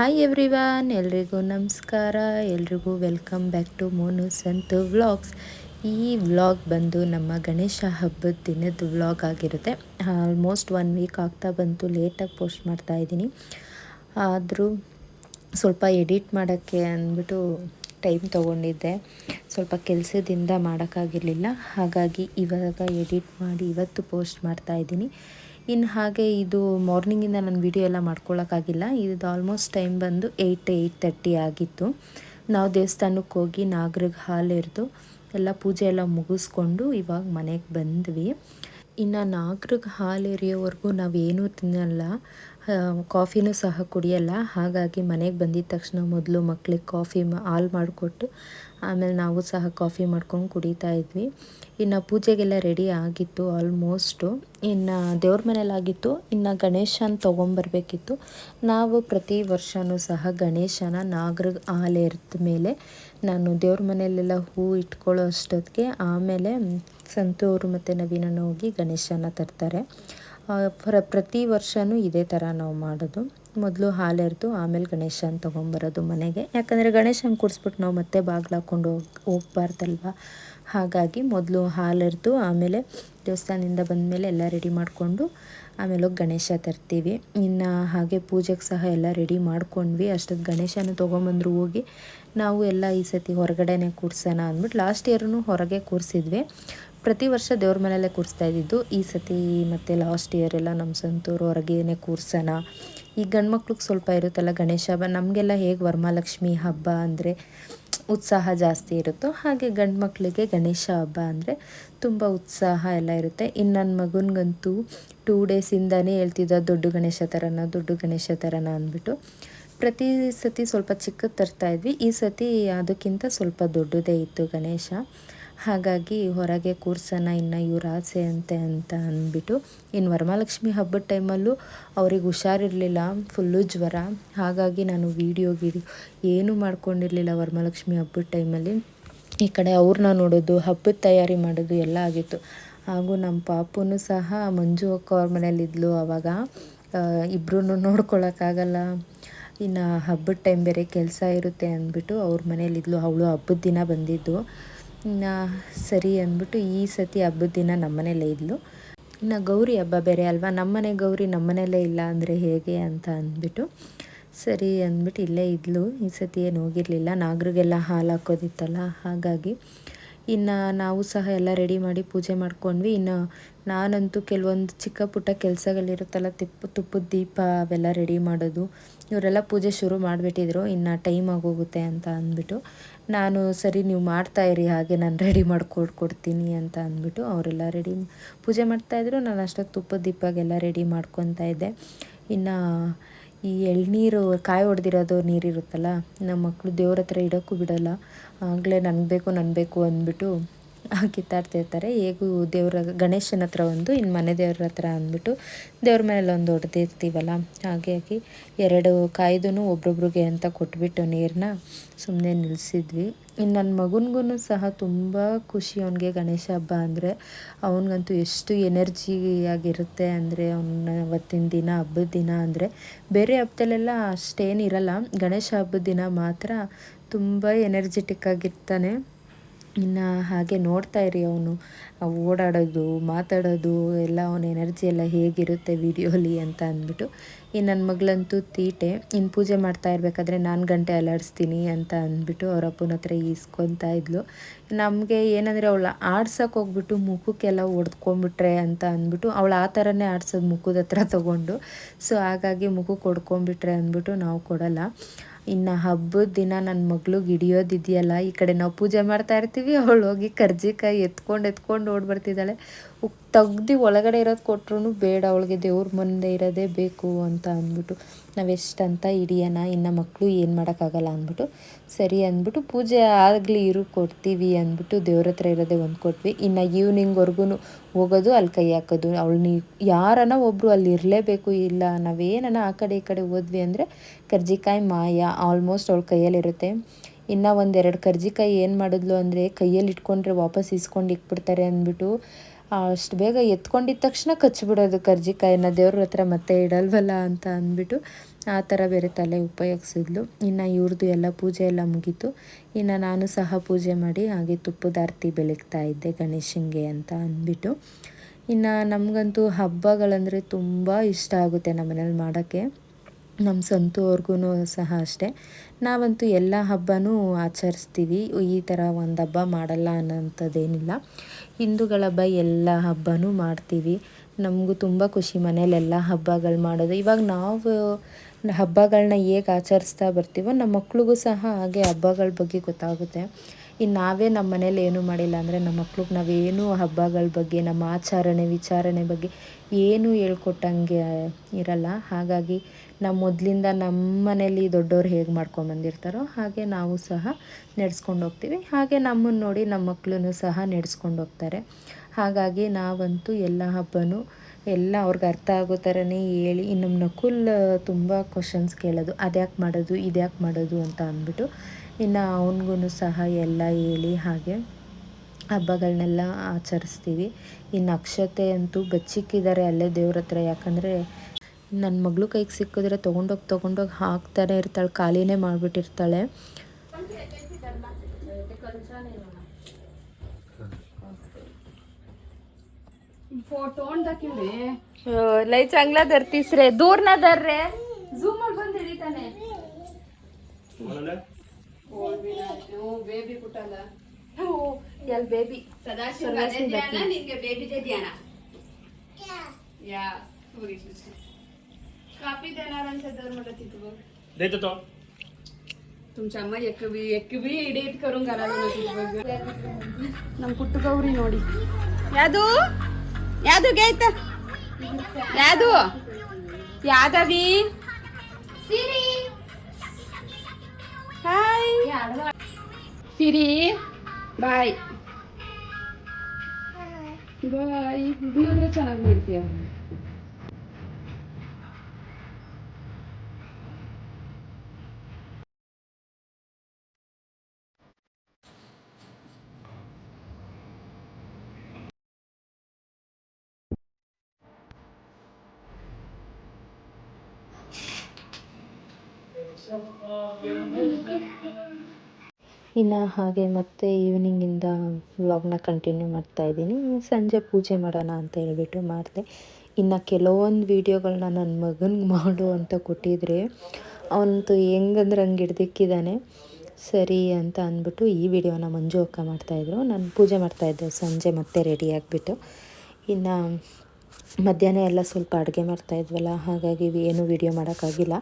Hi everyone ಎಲ್ರಿಗೂ ನಮಸ್ಕಾರ, ಎಲ್ರಿಗೂ welcome back to Monu Santu vlogs ಈ ವ್ಲಾಗ್ ಬಂದು ನಮ್ಮ ಗಣೇಶ ಹಬ್ಬದ ದಿನದ ವ್ಲಾಗ್ ಆಗಿರುತ್ತೆ. ಆಲ್ಮೋಸ್ಟ್ ಒನ್ ವೀಕ್ ಆಗ್ತಾ ಬಂತು ಲೇಟಾಗಿ ಪೋಸ್ಟ್ ಮಾಡ್ತಾ ಇದ್ದೀನಿ. ಆದರೂ ಸ್ವಲ್ಪ ಎಡಿಟ್ ಮಾಡೋಕ್ಕೆ ಅಂದ್ಬಿಟ್ಟು ಟೈಮ್ ತೊಗೊಂಡಿದ್ದೆ. ಸ್ವಲ್ಪ ಕೆಲಸದಿಂದ ಮಾಡೋಕ್ಕಾಗಿರಲಿಲ್ಲ. ಹಾಗಾಗಿ ಇವಾಗ ಎಡಿಟ್ ಮಾಡಿ ಇವತ್ತು ಪೋಸ್ಟ್ ಮಾಡ್ತಾ ಇದ್ದೀನಿ. ಇನ್ನು ಹಾಗೆ ಇದು ಮಾರ್ನಿಂಗಿಂದ ನಾನು ವಿಡಿಯೋ ಎಲ್ಲ ಮಾಡ್ಕೊಳ್ಳೋಕ್ಕಾಗಿಲ್ಲ ಇದು ಆಲ್ಮೋಸ್ಟ್ ಟೈಮ್ ಬಂದು ಏಯ್ಟ್ ಏಯ್ಟ್ ತರ್ಟಿ ಆಗಿತ್ತು. ನಾವು ದೇವಸ್ಥಾನಕ್ಕೆ ಹೋಗಿ ನಾಗರಿಗೆ ಹಾಲು ಎರೆದು ಎಲ್ಲ ಪೂಜೆ ಎಲ್ಲ ಮುಗಿಸ್ಕೊಂಡು ಇವಾಗ ಮನೆಗೆ ಬಂದ್ವಿ. ಇನ್ನು ನಾಗರಿಗೆ ಹಾಲು ಎರೆಯೋವರೆಗೂ ನಾವೇನೂ ತಿನ್ನಲ್ಲ. ಕಾಫಿನೂ ಸಹ ಕುಡಿಯಲ್ಲ. ಹಾಗಾಗಿ ಮನೆಗೆ ಬಂದಿದ ತಕ್ಷಣ ಮೊದಲು ಮಕ್ಕಳಿಗೆ ಕಾಫಿ ಹಾಲು ಮಾಡಿಕೊಟ್ಟು ಆಮೇಲೆ ನಾವು ಸಹ ಕಾಫಿ ಮಾಡ್ಕೊಂಡು ಕುಡಿತಾ ಇದ್ವಿ. ಇನ್ನು ಪೂಜೆಗೆಲ್ಲ ರೆಡಿ ಆಗಿತ್ತು ಆಲ್ಮೋಸ್ಟು. ಇನ್ನು ದೇವ್ರ ಮನೇಲಾಗಿತ್ತು ಇನ್ನು ಗಣೇಶನ ತೊಗೊಂಬರ್ಬೇಕಿತ್ತು. ನಾವು ಪ್ರತಿ ವರ್ಷವೂ ಸಹ ಗಣೇಶನ ನಾಗರ ಆಲೆ ಎರೆದ ಮೇಲೆ ನಾನು ದೇವ್ರ ಮನೆಯಲ್ಲೆಲ್ಲ ಹೂ ಇಟ್ಕೊಳ್ಳೋ ಅಷ್ಟೊತ್ತಿಗೆ ಆಮೇಲೆ ಸಂತೂರು ಮತ್ತು ನವೀನನ ಹೋಗಿ ಗಣೇಶನ ತರ್ತಾರೆ. ಪ್ರ, ಪ್ರತಿ ವರ್ಷವೂ ಇದೇ ಥರ ನಾವು ಮಾಡೋದು. ಮೊದಲು ಹಾಲೆರೆದು ಆಮೇಲೆ ಗಣೇಶನ ತೊಗೊಂಬರೋದು ಮನೆಗೆ. ಯಾಕಂದರೆ ಗಣೇಶನ ಕೂರಿಸ್ಬಿಟ್ಟು ನಾವು ಮತ್ತೆ ಬಾಗಿಲು ಹಾಕ್ಕೊಂಡು ಹೋಗಿ, ಹೋಗ್ಬಾರ್ದಲ್ವ? ಹಾಗಾಗಿ ಮೊದಲು ಹಾಲೆರೆದು ಆಮೇಲೆ ದೇವಸ್ಥಾನದಿಂದ ಬಂದಮೇಲೆ ಎಲ್ಲ ರೆಡಿ ಮಾಡಿಕೊಂಡು ಆಮೇಲೆ ಹೋಗಿ ಗಣೇಶ ತರ್ತೀವಿ. ಇನ್ನು ಹಾಗೆ ಪೂಜೆಗೆ ಸಹ ಎಲ್ಲ ರೆಡಿ ಮಾಡ್ಕೊಂಡ್ವಿ. ಅಷ್ಟೊತ್ತು ಗಣೇಶನ ತೊಗೊಂಬಂದ್ರು ಹೋಗಿ ನಾವು ಎಲ್ಲ ಈ ಸತಿ ಹೊರಗಡೆನೇ ಕೂರ್ಸೋಣ ಅಂದ್ಬಿಟ್ಟು ಲಾಸ್ಟ್ ಇಯರ್ನು ಹೊರಗೆ ಕೂರಿಸಿದ್ವಿ. ಪ್ರತಿ ವರ್ಷ ದೇವ್ರ ಮನೆಯಲ್ಲೇ ಕೂರಿಸ್ತಾ ಇದ್ದಿದ್ದು, ಈ ಸತಿ ಮತ್ತು ಲಾಸ್ಟ್ ಇಯರ್ ಎಲ್ಲ ನಮ್ಮ ಸಂತೂರು ಹೊರಗೇನೆ ಕೂರ್ಸೋಣ. ಈ ಗಂಡು ಮಕ್ಳಿಗೆ ಸ್ವಲ್ಪ ಇರುತ್ತಲ್ಲ ಗಣೇಶ ಹಬ್ಬ, ನಮಗೆಲ್ಲ ಹೇಗೆ ವರಮಹಾಲಕ್ಷ್ಮಿ ಹಬ್ಬ ಅಂದರೆ ಉತ್ಸಾಹ ಜಾಸ್ತಿ ಇರುತ್ತೋ ಹಾಗೆ ಗಂಡು ಮಕ್ಕಳಿಗೆ ಗಣೇಶ ಹಬ್ಬ ಅಂದರೆ ತುಂಬ ಉತ್ಸಾಹ ಎಲ್ಲ ಇರುತ್ತೆ. ಇನ್ನು ನನ್ನ ಮಗನಿಗಂತೂ ಟೂ ಡೇಸಿಂದನೇ ಹೇಳ್ತಿದ್ದ ದೊಡ್ಡ ಗಣೇಶ ಥರನ ದೊಡ್ಡ ಗಣೇಶ ಥರನ ಅಂದ್ಬಿಟ್ಟು. ಪ್ರತಿ ಸತಿ ಸ್ವಲ್ಪ ಚಿಕ್ಕದು ತರ್ತಾಯಿದ್ವಿ ಈ ಸತಿ ಅದಕ್ಕಿಂತ ಸ್ವಲ್ಪ ದೊಡ್ಡದೇ ಇತ್ತು ಗಣೇಶ. ಹಾಗಾಗಿ ಹೊರಗೆ ಕೂರ್ಸೋಣ, ಇನ್ನು ಇವ್ರ ಆಸೆ ಅಂತೆ ಅಂತ ಅಂದ್ಬಿಟ್ಟು ಇನ್ನು ವರಮಹಾಲಕ್ಷ್ಮಿ ಹಬ್ಬದ ಟೈಮಲ್ಲೂ ಅವ್ರಿಗೆ ಹುಷಾರಿರಲಿಲ್ಲ ಫುಲ್ಲು ಜ್ವರ. ಹಾಗಾಗಿ ನಾನು ವೀಡಿಯೋ ಗಿಡಿಯೋ ಏನೂ ಮಾಡ್ಕೊಂಡಿರಲಿಲ್ಲ ವರಮಹಾಲಕ್ಷ್ಮಿ ಹಬ್ಬದ ಟೈಮಲ್ಲಿ. ಈ ಕಡೆ ಅವ್ರನ್ನ ನೋಡೋದು, ಹಬ್ಬದ ತಯಾರಿ ಮಾಡೋದು ಎಲ್ಲ ಆಗಿತ್ತು. ಹಾಗೂ ನಮ್ಮ ಪಾಪುನೂ ಸಹ, ಮಂಜು ಅಕ್ಕ ಅವ್ರ ಮನೇಲಿದ್ಲು ಆವಾಗ ಇಬ್ಬರೂ ನೋಡ್ಕೊಳಕ್ಕಾಗಲ್ಲ. ಇನ್ನು ಹಬ್ಬದ ಟೈಮ್ ಬೇರೆ ಕೆಲಸ ಇರುತ್ತೆ ಅಂದ್ಬಿಟ್ಟು ಅವ್ರ ಮನೇಲಿದ್ಲು ಅವಳು ಹಬ್ಬದ ದಿನ ಬಂದಿದ್ದು. ಇನ್ನು ಸರಿ ಅಂದ್ಬಿಟ್ಟು ಈ ಸತಿ ಹಬ್ಬದ ದಿನ ನಮ್ಮನೇಲೇ ಇದ್ಲು. ಇನ್ನು ಗೌರಿ ಹಬ್ಬ ಬೇರೆ ಅಲ್ವಾ? ನಮ್ಮನೆ ಗೌರಿ ನಮ್ಮನೇಲೇ ಇಲ್ಲ ಅಂದರೆ ಹೇಗೆ ಅಂತ ಅಂದ್ಬಿಟ್ಟು, ಸರಿ ಅಂದ್ಬಿಟ್ಟು ಇಲ್ಲೇ ಇದ್ಲು. ಈ ಸತಿ ಏನು ಹೋಗಿರಲಿಲ್ಲ. ನಾಗರಿಗೆಲ್ಲ ಹಾಲು ಹಾಕೋದಿತ್ತಲ್ಲ, ಹಾಗಾಗಿ ಇನ್ನು ನಾವು ಸಹ ಎಲ್ಲ ರೆಡಿ ಮಾಡಿ ಪೂಜೆ ಮಾಡ್ಕೊಂಡ್ವಿ. ಇನ್ನು ನಾನಂತೂ ಕೆಲವೊಂದು ಚಿಕ್ಕ ಪುಟ್ಟ ಕೆಲಸಗಳಿರುತ್ತಲ್ಲ, ತಿಪ್ಪು ತುಪ್ಪದ ದೀಪ ಅವೆಲ್ಲ ರೆಡಿ ಮಾಡೋದು. ಇವರೆಲ್ಲ ಪೂಜೆ ಶುರು ಮಾಡಿಬಿಟ್ಟಿದ್ರು. ಇನ್ನು ಟೈಮ್ ಆಗೋಗುತ್ತೆ ಅಂತ ಅಂದ್ಬಿಟ್ಟು. ನಾನು ಸರಿ, ನೀವು ಮಾಡ್ತಾಯಿರಿ ಹಾಗೆ ನಾನು ರೆಡಿ ಮಾಡಿಕೊಡ್ಕೊಡ್ತೀನಿ ಅಂತ ಅಂದ್ಬಿಟ್ಟು ಅವರೆಲ್ಲ ರೆಡಿ ಪೂಜೆ ಮಾಡ್ತಾಯಿದ್ರು ನಾನು ಅಷ್ಟೊತ್ತು ತುಪ್ಪದ ದೀಪಗೆಲ್ಲ ರೆಡಿ ಮಾಡ್ಕೊತಾ ಇದ್ದೆ. ಇನ್ನು ಈ ಎಳ್ನೀರು ಕಾಯಿ ಹೊಡೆದಿರೋದು ನೀರಿರುತ್ತಲ್ಲ, ನಮ್ಮ ಮಕ್ಕಳು ದೇವ್ರ ಹತ್ರ ಇಡೋಕ್ಕೂ ಬಿಡೋಲ್ಲ. ಆಗಲೇ ನನಗೆ ಬೇಕು ನನಗೆ ಬೇಕು ಅಂದ್ಬಿಟ್ಟು ಕಿತ್ತಾಡ್ತಿರ್ತಾರೆ. ಹೇಗೂ ದೇವರ ಗಣೇಶನ ಹತ್ರ ಒಂದು ಇನ್ನು ಮನೆ ದೇವ್ರ ಹತ್ರ ಅಂದ್ಬಿಟ್ಟು ದೇವ್ರ ಮನೇಲಿ ಒಂದು ಹೊಡೆದಿರ್ತೀವಲ್ಲ ಹಾಗಾಗಿ ಎರಡು ಕಾಯ್ದು ಒಬ್ರೊಬ್ರಿಗೆ ಅಂತ ಕೊಟ್ಬಿಟ್ಟು ನೀರನ್ನ ಸುಮ್ಮನೆ ನಿಲ್ಲಿಸಿದ್ವಿ ಇನ್ನು ನನ್ನ ಮಗನಿಗೂ ಸಹ ತುಂಬ ಖುಷಿ ಅವನಿಗೆ ಗಣೇಶ ಹಬ್ಬ ಅಂದರೆ. ಅವನಿಗಂತೂ ಎಷ್ಟು ಎನರ್ಜಿಯಾಗಿರುತ್ತೆ ಅಂದರೆ, ಅವನ ಅವತ್ತಿನ ದಿನ, ಹಬ್ಬದ ದಿನ ಅಂದರೆ. ಬೇರೆ ಹಬ್ಬದಲ್ಲೆಲ್ಲ ಅಷ್ಟೇನಿರಲ್ಲ. ಗಣೇಶ ಹಬ್ಬದ ದಿನ ಮಾತ್ರ ತುಂಬ ಎನರ್ಜೆಟಿಕ್ ಆಗಿರ್ತಾನೆ. ಇನ್ನು ಹಾಗೆ ನೋಡ್ತಾ ಇರಿ ಅವನು. ಓಡಾಡೋದು, ಮಾತಾಡೋದು, ಎಲ್ಲ ಅವನ ಎನರ್ಜಿ ಎಲ್ಲ ಹೇಗಿರುತ್ತೆ ವಿಡಿಯೋಲಿ ಅಂತ ಅಂದ್ಬಿಟ್ಟು. ಇನ್ನು ನನ್ನ ಮಗಳಂತೂ ತೀಟೆ. ಇನ್ನು ಪೂಜೆ ಮಾಡ್ತಾ ಇರಬೇಕಾದ್ರೆ ನಾನು ಗಂಟೆ ಅಲಾಡಿಸ್ತೀನಿ ಅಂತ ಅಂದ್ಬಿಟ್ಟು ಅವ್ರ ಅಪ್ಪನ ಹತ್ರ ಈಸ್ಕೊತಾ ಇದ್ಲು. ನಮಗೆ ಏನಂದರೆ ಅವಳು ಆಡ್ಸೋಕೆ ಹೋಗ್ಬಿಟ್ಟು ಮುಖಕ್ಕೆಲ್ಲ ಹೊಡ್ಕೊಂಬಿಟ್ರೆ ಅಂತ ಅಂದ್ಬಿಟ್ಟು ಅವಳು ಆ ಥರನೇ ಆಡ್ಸೋದು ಮುಖದ ಹತ್ರ ತೊಗೊಂಡು. ಸೊ ಹಾಗಾಗಿ ಮುಖಕ್ಕೆ ಹೊಡ್ಕೊಂಬಿಟ್ರೆ ಅಂದ್ಬಿಟ್ಟು ನಾವು ಕೊಡಲ್ಲ. ಇನ್ನು ಹಬ್ಬದ ದಿನ ನನ್ನ ಮಗ್ಳಿಗೆ ಹಿಡಿಯೋದಿದೆಯಲ್ಲ, ಈ ಕಡೆ ನಾವು ಪೂಜೆ ಮಾಡ್ತಾ ಇರ್ತೀವಿ, ಅವಳು ಹೋಗಿ ಕರ್ಜಿಕಾಯಿ ಎತ್ಕೊಂಡು ಎತ್ಕೊಂಡು ಓಡ್ಬರ್ತಿದ್ದಾಳೆ. ತೆಗ್ದು ಒಳಗಡೆ ಇರೋದು ಕೊಟ್ರೂ ಬೇಡ, ಅವಳಿಗೆ ದೇವ್ರ ಮುಂದೆ ಇರೋದೇ ಬೇಕು ಅಂತ ಅಂದ್ಬಿಟ್ಟು, ನಾವೆಷ್ಟಂತ ಹಿಡಿಯೋಣ ಇನ್ನು ಮಕ್ಕಳು ಏನು ಮಾಡೋಕ್ಕಾಗಲ್ಲ ಅಂದ್ಬಿಟ್ಟು, ಸರಿ ಅಂದ್ಬಿಟ್ಟು ಪೂಜೆ ಆಗಲಿ ಇರು ಕೊಡ್ತೀವಿ ಅಂದ್ಬಿಟ್ಟು ದೇವ್ರ ಹತ್ರ ಇರೋದೇ ಒಂದು ಕೊಟ್ವಿ. ಇನ್ನು ಈವ್ನಿಂಗ್ವರೆಗೂ ಹೋಗೋದು, ಅಲ್ಲಿ ಕೈ ಹಾಕೋದು. ಅವಳು ನೀ, ಯಾರನ ಒಬ್ಬರು ಅಲ್ಲಿ ಇರಲೇಬೇಕು, ಇಲ್ಲ, ನಾವೇನನ ಆ ಕಡೆ ಈ ಕಡೆ ಹೋದ್ವಿ ಅಂದರೆ ಕರ್ಜಿಕಾಯಿ ಮಾಯ ಆಲ್ಮೋಸ್ಟ್ ಅವಳ ಕೈಯಲ್ಲಿರುತ್ತೆ. ಇನ್ನು ಒಂದೆರಡು ಕರ್ಜಿಕಾಯಿ ಏನು ಮಾಡಿದ್ಲು ಅಂದರೆ ಕೈಯಲ್ಲಿ ಇಟ್ಕೊಂಡ್ರೆ ವಾಪಸ್ ಇಸ್ಕೊಂಡು ಇಕ್ಬಿಡ್ತಾರೆ ಅಂದ್ಬಿಟ್ಟು ಅಷ್ಟು ಬೇಗ ಎತ್ಕೊಂಡಿದ್ದ ತಕ್ಷಣ ಕಚ್ಚಿಬಿಡೋದು ಕರ್ಜಿಕಾಯಿನ ದೇವ್ರ ಹತ್ರ ಮತ್ತೆ ಇಡಲ್ವಲ್ಲ ಅಂತ ಅಂದ್ಬಿಟ್ಟು ಆ ಥರ ಬೇರೆ ತಲೆ ಉಪಯೋಗಿಸಿದ್ಲು. ಇನ್ನು ಇವ್ರದ್ದು ಎಲ್ಲ ಪೂಜೆ ಎಲ್ಲ ಮುಗೀತು. ಇನ್ನು ನಾನು ಸಹ ಪೂಜೆ ಮಾಡಿ ಹಾಗೆ ತುಪ್ಪದ ಆರತಿ ಬೆಳಗ್ತಾ ಇದ್ದೆ ಗಣೇಶನಿಗೆ ಅಂತ ಅಂದ್ಬಿಟ್ಟು. ಇನ್ನು ನಮಗಂತೂ ಹಬ್ಬಗಳಂದರೆ ತುಂಬ ಇಷ್ಟ ಆಗುತ್ತೆ ನಮ್ಮ ಮನೇಲಿ ಮಾಡೋಕ್ಕೆ. ನಮ್ಮ ಸಂತು ಅವ್ರಿಗೂ ಸಹ ಅಷ್ಟೇ. ನಾವಂತೂ ಎಲ್ಲ ಹಬ್ಬನೂ ಆಚರಿಸ್ತೀವಿ. ಈ ಥರ ಒಂದು ಹಬ್ಬ ಮಾಡಲ್ಲ ಅನ್ನೋಂಥದ್ದೇನಿಲ್ಲ. ಹಿಂದೂಗಳ ಹಬ್ಬ ಎಲ್ಲ ಹಬ್ಬನೂ ಮಾಡ್ತೀವಿ. ನಮಗೂ ತುಂಬ ಖುಷಿ ಮನೇಲೆಲ್ಲ ಹಬ್ಬಗಳು ಮಾಡೋದು. ಇವಾಗ ನಾವು ಹಬ್ಬಗಳನ್ನ ಹೇಗೆ ಆಚರಿಸ್ತಾ ಬರ್ತೀವೋ ನಮ್ಮ ಮಕ್ಳಿಗೂ ಸಹ ಹಾಗೆ ಹಬ್ಬಗಳ ಬಗ್ಗೆ ಗೊತ್ತಾಗುತ್ತೆ. ಇನ್ನು ನಾವೇ ನಮ್ಮ ಮನೇಲಿ ಏನೂ ಮಾಡಿಲ್ಲ ಅಂದರೆ ನಮ್ಮ ಮಕ್ಳಿಗೆ ನಾವೇನು ಹಬ್ಬಗಳ ಬಗ್ಗೆ, ನಮ್ಮ ಆಚರಣೆ, ವಿಚಾರಣೆ ಬಗ್ಗೆ ಏನೂ ಹೇಳ್ಕೊಟ್ಟಂಗೆ ಇರಲ್ಲ. ಹಾಗಾಗಿ ನಾವು ಮೊದಲಿಂದ ನಮ್ಮ ಮನೇಲಿ ದೊಡ್ಡವ್ರು ಹೇಗೆ ಮಾಡ್ಕೊಂಬಂದಿರ್ತಾರೋ ಹಾಗೆ ನಾವು ಸಹ ನಡೆಸ್ಕೊಂಡು ಹೋಗ್ತೀವಿ. ಹಾಗೆ ನಮ್ಮನ್ನು ನೋಡಿ ನಮ್ಮ ಮಕ್ಕಳೂ ಸಹ ನಡೆಸ್ಕೊಂಡು ಹೋಗ್ತಾರೆ. ಹಾಗಾಗಿ ನಾವಂತೂ ಎಲ್ಲ ಹಬ್ಬನೂ ಎಲ್ಲ ಅವ್ರಿಗೆ ಅರ್ಥ ಆಗೋ ಥರನೇ ಹೇಳಿ, ಇನ್ನು ನಕುಲ್ ತುಂಬ ಕ್ವಶನ್ಸ್ ಕೇಳೋದು, ಅದ್ಯಾಕೆ ಮಾಡೋದು, ಇದ್ಯಾಕೆ ಮಾಡೋದು ಅಂತ ಅಂದ್ಬಿಟ್ಟು ಇನ್ನು ಅವನಿಗೂ ಸಹ ಎಲ್ಲ ಹೇಳಿ ಹಾಗೆ ಹಬ್ಬಗಳನ್ನೆಲ್ಲ ಆಚರಿಸ್ತೀವಿ. ಇನ್ನು ಅಕ್ಷತೆ ಅಂತೂ ಬಚ್ಚಿಕ್ಕಿದ್ದಾರೆ ಅಲ್ಲೇ ದೇವ್ರ ಹತ್ರ. ಯಾಕಂದರೆ ನನ್ನ ಮಗಳು ಕೈಗೆ ಸಿಕ್ಕಿದ್ರೆ ತೊಗೊಂಡೋಗಿ ತೊಗೊಂಡೋಗಿ ಹಾಕ್ತಾನೆ ಇರ್ತಾಳೆ ಖಾಲಿನೇ ಮಾಡಿಬಿಟ್ಟಿರ್ತಾಳೆ. ಲೈ ಚಾಂಗ್ಲ ದರ್ತಿಸ್ರೆ ದೂರ್ನ ದರ್ರೆ. ಮಾಡಿ ಬಂದು ತಾನೆ. ಬೇಬಿ ಕುಟಲ್ಲ ಎಲ್ ಬೇಬಿ ಸದಾಶಿವ ಅದೇ ಧ್ಯಾನ ನಿನ್ಗೆ ಬೇಬಿದೆ ಧ್ಯಾನ या थोडी कापी देणार आणि सदर म्हटलं तिथं बघ देतो तो तुमच्या अम्मा एक बी एक बी एडिट करून घालायला नव्हती बघ ನಮ್ಮ ಪುಟ್ಟು ಗೌರಿ ನೋಡಿ ಯಾದು ಯಾದು ಗೇತ ಯಾದು ಯಾದವಿ ಸಿರಿ ಹಾಯ್ ಸಿರಿ ಬಾಯ್ ಬಾಯ್ ಇದ್ರೆ ಚೆನ್ನಾಗಿ ಮಾಡ್ತೀಯ ಇನ್ನು ಹಾಗೆ ಮತ್ತೆ ಈವ್ನಿಂಗಿಂದ ವ್ಲಾಗ್ನ ಕಂಟಿನ್ಯೂ ಮಾಡ್ತಾ ಇದ್ದೀನಿ. ಸಂಜೆ ಪೂಜೆ ಮಾಡೋಣ ಅಂತ ಹೇಳಿಬಿಟ್ಟು ಮಾಡಿದೆ. ಇನ್ನು ಕೆಲವೊಂದು ವೀಡಿಯೋಗಳನ್ನ ನನ್ನ ಮಗನಿಗೆ ಮಾಡು ಅಂತ ಕೊಟ್ಟಿದ್ರೆ ಅವನಂತೂ ಹೆಂಗಂದ್ರೆ ಹಂಗೆ ಹಿಡ್ದಿಕ್ಕಿದ್ದಾನೆ. ಸರಿ ಅಂತ ಅಂದ್ಬಿಟ್ಟು ಈ ವಿಡಿಯೋನ ಮಂಜು ಅಕ್ಕ ಮಾಡ್ತಾಯಿದ್ರು ನಾನು ಪೂಜೆ ಮಾಡ್ತಾಯಿದ್ದೆ ಸಂಜೆ ಮತ್ತೆ ರೆಡಿ ಆಗಿಬಿಟ್ಟು. ಇನ್ನು ಮಧ್ಯಾಹ್ನ ಎಲ್ಲ ಸ್ವಲ್ಪ ಅಡುಗೆ ಮಾಡ್ತಾಯಿದ್ವಲ್ಲ ಹಾಗಾಗಿ ಏನು ವೀಡಿಯೋ ಮಾಡೋಕ್ಕಾಗಿಲ್ಲ.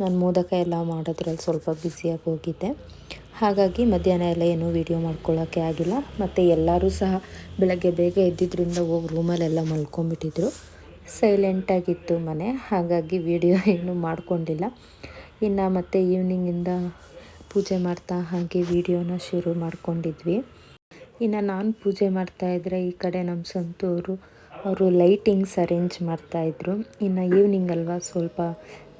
ನಾನು ಮೋದಕ ಎಲ್ಲ ಮಾಡೋದ್ರಲ್ಲಿ ಸ್ವಲ್ಪ ಬ್ಯುಸಿಯಾಗಿ ಹೋಗಿದ್ದೆ. ಹಾಗಾಗಿ ಮಧ್ಯಾಹ್ನ ಎಲ್ಲ ಏನೂ ವೀಡಿಯೋ ಮಾಡ್ಕೊಳ್ಳೋಕ್ಕೆ ಆಗಿಲ್ಲ. ಮತ್ತು ಎಲ್ಲರೂ ಸಹ ಬೆಳಗ್ಗೆ ಬೇಗ ಎದ್ದಿದ್ದರಿಂದ ಹೋಗಿ ರೂಮಲ್ಲೆಲ್ಲ ಮಲ್ಕೊಂಬಿಟ್ಟಿದ್ರು ಸೈಲೆಂಟಾಗಿತ್ತು ಮನೆ, ಹಾಗಾಗಿ ವೀಡಿಯೋ ಏನೂ ಮಾಡಿಕೊಂಡಿಲ್ಲ. ಇನ್ನು ಮತ್ತೆ ಈವ್ನಿಂಗಿಂದ ಪೂಜೆ ಮಾಡ್ತಾ ಹಾಗೆ ವೀಡಿಯೋನ ಶುರು ಮಾಡ್ಕೊಂಡಿದ್ವಿ. ಇನ್ನು ನಾನು ಪೂಜೆ ಮಾಡ್ತಾಯಿದ್ರೆ ಈ ಕಡೆ ನಮ್ಮ ಸಂತೂರು ಅವರು ಲೈಟಿಂಗ್ಸ್ ಅರೇಂಜ್ ಮಾಡ್ತಾಯಿದ್ರು ಇನ್ನು ಈವ್ನಿಂಗ್ ಅಲ್ವಾ, ಸ್ವಲ್ಪ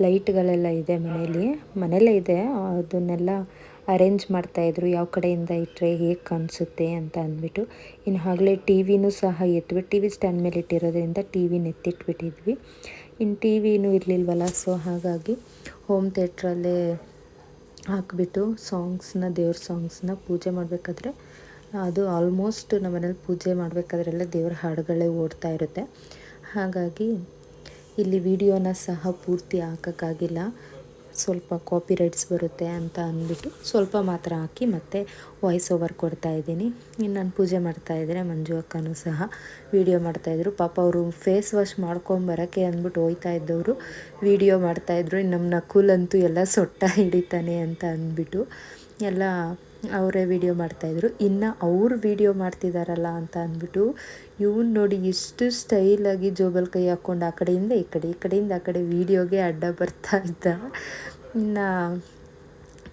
ಲೈಟ್ಗಳೆಲ್ಲ ಇದೆ ಮನೇಲಿ. ಮನೆಯಲ್ಲೇ ಇದೆ, ಅದನ್ನೆಲ್ಲ ಅರೇಂಜ್ ಮಾಡ್ತಾಯಿದ್ರು ಯಾವ ಕಡೆಯಿಂದ ಇಟ್ಟರೆ ಹೇಗೆ ಕಾಣಿಸುತ್ತೆ ಅಂತ ಅಂದ್ಬಿಟ್ಟು. ಇನ್ನು ಆಗಲೇ ಟಿ ವಿನೂ ಸಹ ಎತ್ಬಿಟ್ಟು ಟಿ ವಿ ಸ್ಟ್ಯಾಂಡ್ ಮೇಲೆ ಇಟ್ಟಿರೋದ್ರಿಂದ ಟಿ ವಿನ ಎತ್ತಿಟ್ಬಿಟ್ಟಿದ್ವಿ ಇನ್ನು ಟಿ ವಿನೂ ಇರಲಿಲ್ವಲ್ಲ, ಸೊ ಹಾಗಾಗಿ ಹೋಮ್ ಥಿಯೇಟ್ರಲ್ಲೇ ಹಾಕಿಬಿಟ್ಟು ಸಾಂಗ್ಸ್ನ, ದೇವ್ರ ಸಾಂಗ್ಸ್ನ ಪೂಜೆ ಮಾಡಬೇಕಾದ್ರೆ ಅದು ಆಲ್ಮೋಸ್ಟ್ ನಮ್ಮ ಮನೇಲಿ ಪೂಜೆ ಮಾಡಬೇಕಾದ್ರೆಲ್ಲ ದೇವ್ರ ಹಾಡುಗಳೇ ಓಡ್ತಾ ಇರುತ್ತೆ. ಹಾಗಾಗಿ ಇಲ್ಲಿ ವಿಡಿಯೋನ ಸಹ ಪೂರ್ತಿ ಹಾಕೋಕ್ಕಾಗಿಲ್ಲ. ಸ್ವಲ್ಪ ಕಾಪಿ ರೈಟ್ಸ್ ಬರುತ್ತೆ ಅಂತ ಅಂದ್ಬಿಟ್ಟು ಸ್ವಲ್ಪ ಮಾತ್ರ ಹಾಕಿ ಮತ್ತೆ ವಾಯ್ಸ್ ಓವರ್ ಕೊಡ್ತಾ ಇದ್ದೀನಿ. ಇನ್ನು ನಾನು ಪೂಜೆ ಮಾಡ್ತಾಯಿದ್ರೆ ಮಂಜು ಅಕ್ಕನೂ ಸಹ ವೀಡಿಯೋ ಮಾಡ್ತಾಯಿದ್ರು ಪಾಪ ಅವರು ಫೇಸ್ ವಾಶ್ ಮಾಡ್ಕೊಂಬರೋಕ್ಕೆ ಅಂದ್ಬಿಟ್ಟು ಹೋಯ್ತಾ ಇದ್ದವರು. ವೀಡಿಯೋ ಮಾಡ್ತಾಯಿದ್ರು ಇನ್ನು ನಮ್ಮ ನಕುಲಂತೂ ಎಲ್ಲ ಸೊಟ್ಟ ಹಿಡಿತಾನೆ ಅಂತ ಅಂದ್ಬಿಟ್ಟು ಎಲ್ಲ ಅವರೇ ವೀಡಿಯೋ ಮಾಡ್ತಾಯಿದ್ರು ಇನ್ನು ಅವ್ರು ವಿಡಿಯೋ ಮಾಡ್ತಿದ್ದಾರಲ್ಲ ಅಂತ ಅಂದ್ಬಿಟ್ಟು ಇವನು ನೋಡಿ ಇಷ್ಟು ಸ್ಟೈಲಾಗಿ ಜೋಬಲ್ ಕೈ ಹಾಕ್ಕೊಂಡು ಆ ಕಡೆಯಿಂದ ಈ ಕಡೆ, ಈ ಕಡೆಯಿಂದ ಆ ಕಡೆ ವೀಡಿಯೋಗೆ ಅಡ್ಡ ಬರ್ತಾ ಇದ್ದ. ಇನ್ನು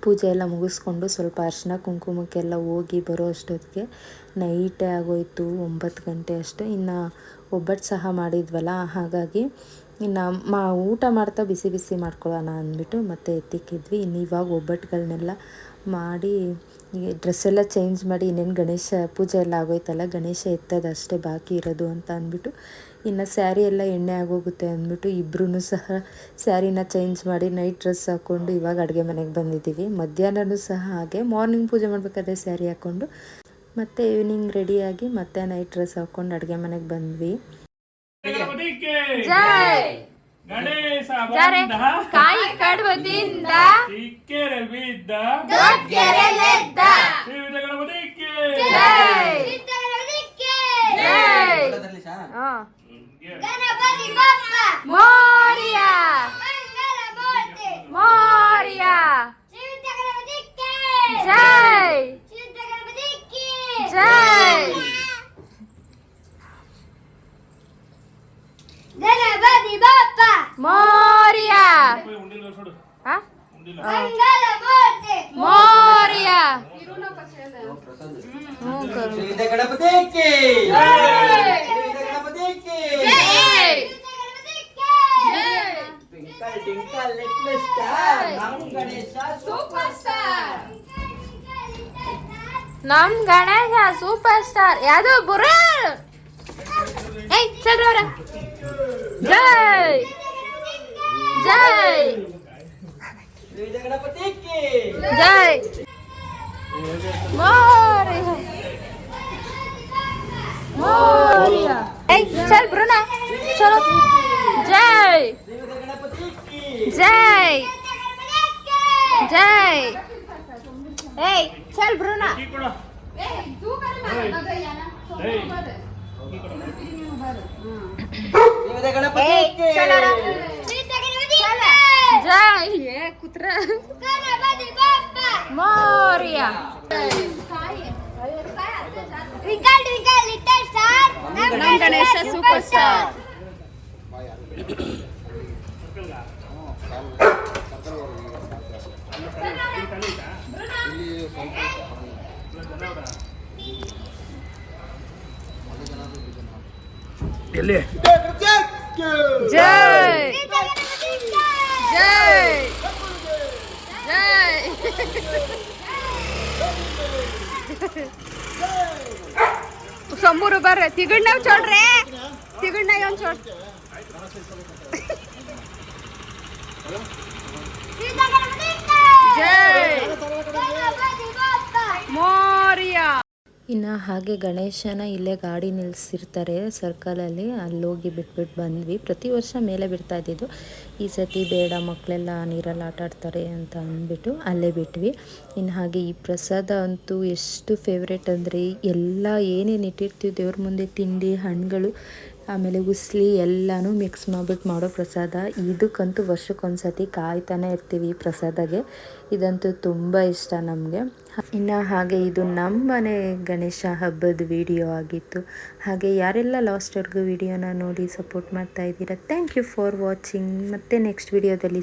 ಪೂಜೆ ಎಲ್ಲ ಮುಗಿಸ್ಕೊಂಡು ಸ್ವಲ್ಪ ಅರ್ಶಿನ ಕುಂಕುಮಕ್ಕೆಲ್ಲ ಹೋಗಿ ಬರೋ ಅಷ್ಟೊತ್ತಿಗೆ ನೈಟೇ ಆಗೋಯ್ತು, ಒಂಬತ್ತು ಗಂಟೆ ಅಷ್ಟು. ಇನ್ನು ಒಬ್ಬಟ್ಟು ಸಹ ಮಾಡಿದ್ವಲ್ಲ, ಹಾಗಾಗಿ ಇನ್ನು ಮಾ, ಊಟ ಮಾಡ್ತಾ ಬಿಸಿ ಬಿಸಿ ಮಾಡ್ಕೊಳ್ಳೋಣ ಅಂದ್ಬಿಟ್ಟು ಮತ್ತೆ ಎತ್ತಿಕ್ಕಿದ್ವಿ. ಇನ್ನು ಇವಾಗ ಒಬ್ಬಟ್ಟುಗಳನ್ನೆಲ್ಲ ಮಾಡಿ ಈ ಡ್ರೆಸ್ ಎಲ್ಲ ಚೇಂಜ್ ಮಾಡಿ ಇನ್ನೇನು ಗಣೇಶ ಪೂಜೆ ಎಲ್ಲ ಆಗೋಯ್ತಲ್ಲ, ಗಣೇಶ ಎತ್ತದು ಅಷ್ಟೇ ಬಾಕಿ ಇರೋದು ಅಂತ ಅಂದ್ಬಿಟ್ಟು, ಇನ್ನು ಸ್ಯಾರಿ ಎಲ್ಲ ಎಣ್ಣೆ ಆಗೋಗುತ್ತೆ ಅಂದ್ಬಿಟ್ಟು ಇಬ್ಬರೂ ಸಹ ಸ್ಯಾರಿನ ಚೇಂಜ್ ಮಾಡಿ ನೈಟ್ ಡ್ರೆಸ್ ಹಾಕ್ಕೊಂಡು ಇವಾಗ ಅಡುಗೆ ಮನೆಗೆ ಬಂದಿದ್ದೀವಿ. ಮಧ್ಯಾಹ್ನನೂ ಸಹ ಹಾಗೆ ಮಾರ್ನಿಂಗ್ ಪೂಜೆ ಮಾಡಬೇಕಾದ್ರೆ ಸ್ಯಾರಿ ಹಾಕ್ಕೊಂಡು ಮತ್ತೆ ಈವ್ನಿಂಗ್ ರೆಡಿಯಾಗಿ ಮತ್ತೆ ನೈಟ್ ಡ್ರೆಸ್ ಹಾಕ್ಕೊಂಡು ಅಡುಗೆ ಮನೆಗೆ ಬಂದ್ವಿ. ಗಣೇಶ ಬಂದ ಕಾಯಿ ಕಡುಬದಿಂದ ಬಿದ್ದ. ಕೆರೆಲೆದ್ದ હા મોરિયા હું કરું શ્રી ગણપતિ કી શ્રી ગણપતિ કી જય ટિંકલ ટિંકલ લિટલ સ્ટાર નામ ગણેશા સુપરસ્ટાર નામ ગણેશા સુપરસ્ટાર યાદવ બુરળ એ ચલ જય જય ಜೈ. ಚಲ್ ಬ್ರುನ ಚಲೋ. ಜೈ. ಜೈ. ಜೈ. ಏಯ್ ಚಲ್ ಬ್ರುನ ಕೀ. ಕುತ್ರ Ganapati Bappa Morya twinkle twinkle little star ನಮ್ ಗಣೇಶ ಸೂಪರ್ ಸ್ಟಾರ್ ಎಲ್ಲಿ? ಜೈ ಜೈ ಜೈ ಸಂಬೂರು ಬರ್ರಿ. ತಿಗಣ್ಣವ್ ಚೋಡ್ರಿ ತಿಗಣ್ಣಾಗ ಒಂದ್ ಚೋಡ್ ಜೈ. ಮೋ ಇನ್ನು ಹಾಗೆ ಗಣೇಶನ ಇಲ್ಲೇ ಗಾಡಿ ನಿಲ್ಲಿಸಿರ್ತಾರೆ ಸರ್ಕಲಲ್ಲಿ, ಅಲ್ಲೋಗಿ ಬಿಟ್ಬಿಟ್ಟು ಬಂದ್ವಿ. ಪ್ರತಿ ವರ್ಷ ಮೇಲೆ ಬಿಡ್ತಾ ಇದ್ದಿದ್ದು, ಈ ಸತಿ ಬೇಡ ಮಕ್ಕಳೆಲ್ಲ ನೀರಲ್ಲಿ ಆಟ ಆಡ್ತಾರೆ ಅಂತ ಅಂದ್ಬಿಟ್ಟು ಅಲ್ಲೇ ಬಿಟ್ವಿ. ಇನ್ನು ಹಾಗೆ ಈ ಪ್ರಸಾದ ಅಂತೂ ಎಷ್ಟು ಫೇವ್ರೇಟ್ ಅಂದರೆ, ಎಲ್ಲ ಏನೇನು ಇಟ್ಟಿರ್ತೀವಿ ದೇವ್ರ ಮುಂದೆ ತಿಂಡಿ, ಹಣ್ಣುಗಳು ಆಮೇಲೆ ಉಸ್ಲಿ ಎಲ್ಲನೂ ಮಿಕ್ಸ್ ಮಾಡಿಬಿಟ್ಟು ಮಾಡೋ ಪ್ರಸಾದ. ಇದಕ್ಕಂತೂ ವರ್ಷಕ್ಕೊಂದು ಸತಿ ಕಾಯ್ತಾನೆ ಇರ್ತೀವಿ ಪ್ರಸಾದಗೆ. ಇದಂತೂ ತುಂಬ ಇಷ್ಟ ನಮಗೆ. ಇನ್ನು ಹಾಗೆ ಇದು ನಮ್ಮ ಮನೆ ಗಣೇಶ ಹಬ್ಬದ ವಿಡಿಯೋ ಆಗಿತ್ತು. ಹಾಗೆ ಯಾರೆಲ್ಲ ಲಾಸ್ಟ್ವರೆಗೂ ವಿಡಿಯೋನ ನೋಡಿ ಸಪೋರ್ಟ್ ಮಾಡ್ತಾ ಇದ್ದೀರಾ ಥ್ಯಾಂಕ್ ಯು ಫಾರ್ ವಾಚಿಂಗ್ ಮತ್ತೆ ನೆಕ್ಸ್ಟ್ ವಿಡಿಯೋದಲ್ಲಿ